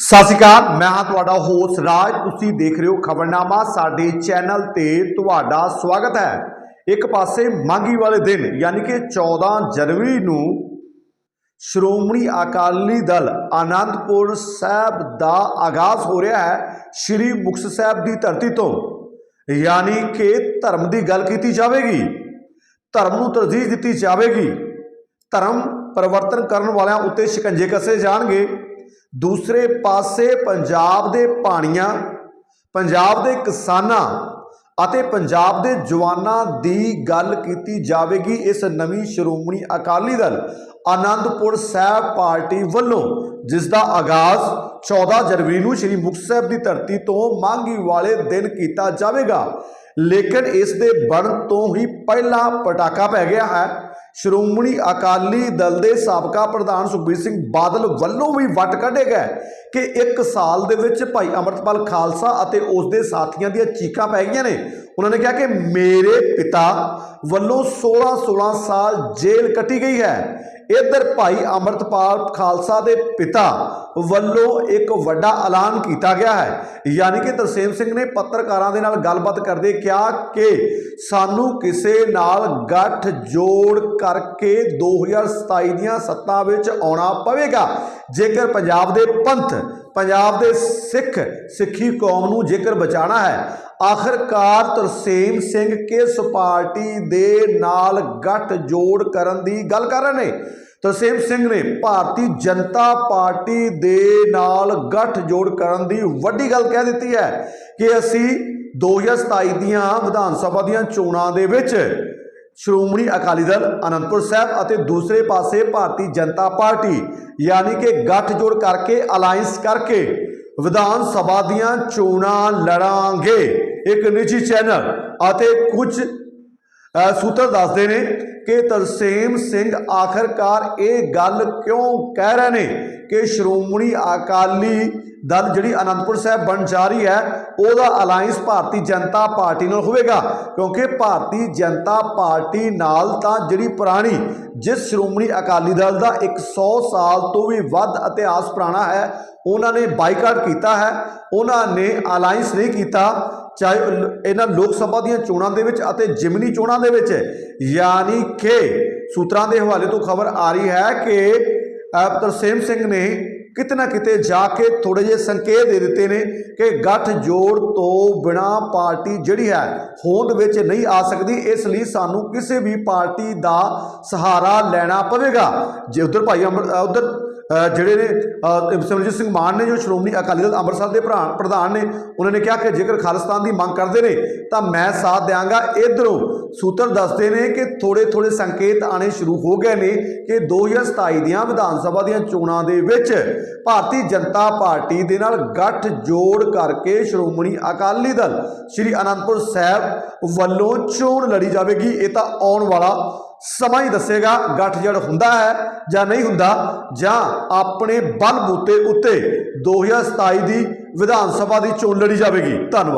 ਸਤਿ ਸ਼੍ਰੀ ਅਕਾਲ, ਮੈਂ ਹਾਂ ਤੁਹਾਡਾ ਹੋਸਟ ਰਾਜ। ਤੁਸੀਂ ਦੇਖ ਰਹੇ ਹੋ ਖਬਰਨਾਮਾ। ਸਾਡੇ ਚੈਨਲ ਤੇ ਤੁਹਾਡਾ ਸਵਾਗਤ ਹੈ। ਇੱਕ ਪਾਸੇ ਮੰਗੀ ਵਾਲੇ ਦਿਨ, ਯਾਨੀ ਕਿ 14 ਜਨਵਰੀ ਨੂੰ ਸ਼੍ਰੋਮਣੀ ਅਕਾਲੀ ਦਲ ਆਨੰਦਪੁਰ ਸਾਹਿਬ ਦਾ ਆਗਾਜ਼ ਹੋ ਰਿਹਾ ਹੈ ਸ਼੍ਰੀ ਮੁਕਤਸਰ ਸਾਹਿਬ ਦੀ ਧਰਤੀ ਤੋਂ। ਯਾਨੀ ਕਿ ਧਰਮ ਦੀ ਗੱਲ ਕੀਤੀ ਜਾਵੇਗੀ। ਧਰਮ ਨੂੰ ਤਰਜੀਹ ਦਿੱਤੀ ਜਾਵੇਗੀ। ਧਰਮ ਪਰਿਵਰਤਨ ਕਰਨ ਵਾਲਿਆਂ ਉੱਤੇ ਸ਼ਿਕੰਜੇ ਕੱਸੇ ਜਾਣਗੇ। ਦੂਸਰੇ ਪਾਸੇ ਪੰਜਾਬ ਦੇ ਪਾਣੀਆਂ, ਪੰਜਾਬ ਦੇ ਕਿਸਾਨਾਂ ਅਤੇ ਪੰਜਾਬ ਦੇ ਜਵਾਨਾਂ ਦੀ ਗੱਲ ਕੀਤੀ ਜਾਵੇਗੀ। ਇਸ ਨਵੀਂ ਸ਼੍ਰੋਮਣੀ ਅਕਾਲੀ ਦਲ ਆਨੰਦਪੁਰ ਸਾਹਿਬ ਪਾਰਟੀ ਵੱਲੋਂ ਜਿਸ ਦਾ ਆਗਾਜ਼ 14 ਜਨਵਰੀ ਨੂੰ ਸ੍ਰੀ ਮੁਕਤਸਰ ਦੀ ਧਰਤੀ ਤੋਂ ਮਾਂਗੀ ਵਾਲੇ ਦਿਨ ਕੀਤਾ ਜਾਵੇਗਾ। ਲੇਕਿਨ ਇਸ ਦੇ ਬਣਨ ਤੋਂ ਹੀ ਪਹਿਲਾ ਪਟਾਕਾ ਪੈ ਗਿਆ ਹੈ। ਸ਼੍ਰੋਮਣੀ ਅਕਾਲੀ ਦਲ ਦੇ ਸਾਬਕਾ ਪ੍ਰਧਾਨ ਸੁਖਬੀਰ ਸਿੰਘ ਬਾਦਲ ਵੱਲੋਂ ਵੀ ਵੱਟ ਕੱਢੇ ਗਏ ਕਿ ਇੱਕ ਸਾਲ ਦੇ ਵਿੱਚ ਭਾਈ ਅਮਰਤਪਾਲ ਖਾਲਸਾ ਅਤੇ ਉਸ ਦੇ ਸਾਥੀਆਂ ਦੀਆਂ ਚੀਕਾਂ ਪੈ ਗਈਆਂ ਨੇ। ਉਹਨਾਂ ਨੇ ਕਿਹਾ ਕਿ ਮੇਰੇ ਪਿਤਾ ਵੱਲੋਂ 16 16 ਸਾਲ ਜੇਲ੍ਹ ਕੱਟੀ ਗਈ ਹੈ। ਇੱਧਰ ਭਾਈ ਅਮਰਤਪਾਲ ਖਾਲਸਾ ਦੇ ਪਿਤਾ ਵੱਲੋਂ ਇੱਕ ਵੱਡਾ ਐਲਾਨ ਕੀਤਾ ਗਿਆ ਹੈ। ਯਾਨੀ ਕਿ ਤਰਸੇਮ ਸਿੰਘ ਨੇ ਪੱਤਰਕਾਰਾਂ ਦੇ ਨਾਲ ਗੱਲਬਾਤ ਕਰਦੇ ਕਿਹਾ ਕਿ ਸਾਨੂੰ ਕਿਸੇ ਨਾਲ ਗੱਠ ਜੋੜ ਕਰਕੇ 2027 ਦੀਆਂ ਸੱਤਾਂ ਵਿੱਚ ਆਉਣਾ ਪਵੇਗਾ। ਜੇਕਰ ਪੰਜਾਬ ਦੇ ਪੰਥ, ਪੰਜਾਬ ਦੇ ਸਿੱਖ, ਸਿੱਖੀ ਕੌਮ ਨੂੰ ਜੇਕਰ ਬਚਾਉਣਾ ਹੈ ਆਖਰਕਾਰ ਤਰਸੇਮ ਸਿੰਘ ਕਿਸ ਪਾਰਟੀ ਦੇ ਨਾਲ ਗੱਠ ਜੋੜ ਕਰਨ ਦੀ ਗੱਲ ਕਰ ਰਹੇ ਨੇ? ਤਰਸੇਮ ਸਿੰਘ ਨੇ ਭਾਰਤੀ ਜਨਤਾ ਪਾਰਟੀ ਦੇ ਨਾਲ ਗੱਠ ਜੋੜ ਕਰਨ ਦੀ ਵੱਡੀ ਗੱਲ ਕਹਿ ਦਿੱਤੀ ਹੈ ਕਿ ਅਸੀਂ 2027 ਦੀਆਂ ਵਿਧਾਨ ਸਭਾ ਦੀਆਂ ਚੋਣਾਂ ਦੇ ਵਿੱਚ ਸ਼੍ਰੋਮਣੀ ਅਕਾਲੀ ਦਲ ਅਨੰਦਪੁਰ ਸਾਹਿਬ ਅਤੇ ਦੂਸਰੇ ਪਾਸੇ ਭਾਰਤੀ ਜਨਤਾ ਪਾਰਟੀ, ਯਾਨੀ ਕਿ ਗੱਠ ਜੋੜ ਕਰਕੇ ਅਲਾਈਅੰਸ ਕਰਕੇ ਵਿਧਾਨ ਸਭਾ ਦੀਆਂ ਚੋਣਾਂ ਲੜਾਂਗੇ। ਇੱਕ ਨਿੱਜੀ ਚੈਨਲ ਅਤੇ ਕੁਝ ਸੂਤਰ ਦੱਸਦੇ ਨੇ ਕਿ ਤਰਸੇਮ ਸਿੰਘ ਆਖਰਕਾਰ ਇਹ ਗੱਲ ਕਿਉਂ ਕਹਿ ਰਹੇ ਨੇ ਕਿ ਸ਼੍ਰੋਮਣੀ ਅਕਾਲੀ ਦਲ ਜਿਹੜੀ ਅਨੰਦਪੁਰ ਸਾਹਿਬ ਬਣ ਜਾ ਰਹੀ ਹੈ, ਉਹਦਾ ਅਲਾਈਅੰਸ ਭਾਰਤੀ ਜਨਤਾ ਪਾਰਟੀ ਨਾਲ ਹੋਵੇਗਾ। ਕਿਉਂਕਿ ਭਾਰਤੀ ਜਨਤਾ ਪਾਰਟੀ ਨਾਲ ਤਾਂ ਜਿਹੜੀ ਪੁਰਾਣੀ, ਜਿਸ ਸ਼੍ਰੋਮਣੀ ਅਕਾਲੀ ਦਲ ਦਾ 100 ਸਾਲ ਤੋਂ ਵੀ ਵੱਧ ਇਤਿਹਾਸ ਪੁਰਾਣਾ ਹੈ, ਉਹਨਾਂ ਨੇ ਬਾਈਕਾਟ ਕੀਤਾ ਹੈ, ਉਹਨਾਂ ਨੇ ਅਲਾਈਅੰਸ ਨਹੀਂ ਕੀਤਾ ਚਾਹੇ ਇਹਨਾਂ ਲੋਕ ਸਭਾ ਦੀਆਂ ਚੋਣਾਂ ਦੇ ਵਿੱਚ ਅਤੇ ਜਿਮਨੀ ਚੋਣਾਂ ਦੇ ਵਿੱਚ ਯਾਨੀ ਕਿ ਸੂਤਰਾਂ ਦੇ ਹਵਾਲੇ ਤੋਂ ਖਬਰ ਆ ਰਹੀ ਹੈ ਕਿ ਤਰਸੇਮ ਸਿੰਘ ਨੇ ਕਿਤੇ ਨਾ ਕਿਤੇ ਜਾ ਕੇ ਥੋੜੇ ਜਿਹੇ ਸੰਕੇਤ ਦੇ ਦਿੱਤੇ ਨੇ ਕਿ ਗੱਠ ਜੋੜ ਤੋਂ ਬਿਨਾ ਪਾਰਟੀ ਜਿਹੜੀ ਹੈ, ਹੋਂਦ ਵਿੱਚ ਨਹੀਂ ਆ ਸਕਦੀ। ਇਸ ਲਈ ਸਾਨੂੰ ਕਿਸੇ ਵੀ ਪਾਰਟੀ ਦਾ ਸਹਾਰਾ ਲੈਣਾ ਪਵੇਗਾ। ਜੇ ਉਧਰ ਭਾਈ ਅਮਰ ਉਧਰ ਜਿਹੜੇ ਨੇ ਅ, ਸਿਮਰਜੀਤ ਸਿੰਘ ਮਾਨ ਨੇ ਜੋ ਸ਼੍ਰੋਮਣੀ ਅਕਾਲੀ ਦਲ ਅੰਮ੍ਰਿਤਸਰ ਦੇ ਭਰਾ- ਪ੍ਰਧਾਨ ਨੇ ਉਹਨਾਂ ਨੇ ਕਿਹਾ ਕਿ ਜੇਕਰ ਖਾਲਿਸਤਾਨ ਦੀ ਮੰਗ ਕਰਦੇ ਨੇ ਤਾਂ ਮੈਂ ਸਾਥ ਦਿਆਂਗਾ ਇਧਰੋਂ। ਸੂਤਰ ਦੱਸਦੇ ਨੇ ਕਿ ਥੋੜੇ ਥੋੜੇ ਸੰਕੇਤ ਆਣੇ ਸ਼ੁਰੂ ਹੋ ਗਏ ਨੇ ਕਿ 2027 ਦੀਆਂ ਵਿਧਾਨ ਸਭਾ ਦੀਆਂ ਚੋਣਾਂ ਦੇ ਵਿੱਚ ਭਾਰਤੀ ਜਨਤਾ ਪਾਰਟੀ ਦੇ ਨਾਲ ਗੱਠ ਜੋੜ ਕਰਕੇ ਸ਼੍ਰੋਮਣੀ ਅਕਾਲੀ ਦਲ ਸ੍ਰੀ ਅਨੰਦਪੁਰ ਸਾਹਿਬ ਵੱਲੋਂ ਚੋਣ ਲੜੀ ਜਾਵੇਗੀ। ਇਹ ਤਾਂ ਆਉਣ ਵਾਲਾ ਸਮਾਂ ਹੀ ਦੱਸੇਗਾ ਗੱਠਜੜ ਹੁੰਦਾ ਹੈ ਜਾਂ ਨਹੀਂ ਹੁੰਦਾ, ਜਾਂ ਆਪਣੇ ਬਲ ਬੂਤੇ ਉੱਤੇ 2027 ਦੀ ਵਿਧਾਨ ਸਭਾ ਦੀ ਚੋਣ ਲੜੀ ਜਾਵੇਗੀ। ਧੰਨਵਾਦ।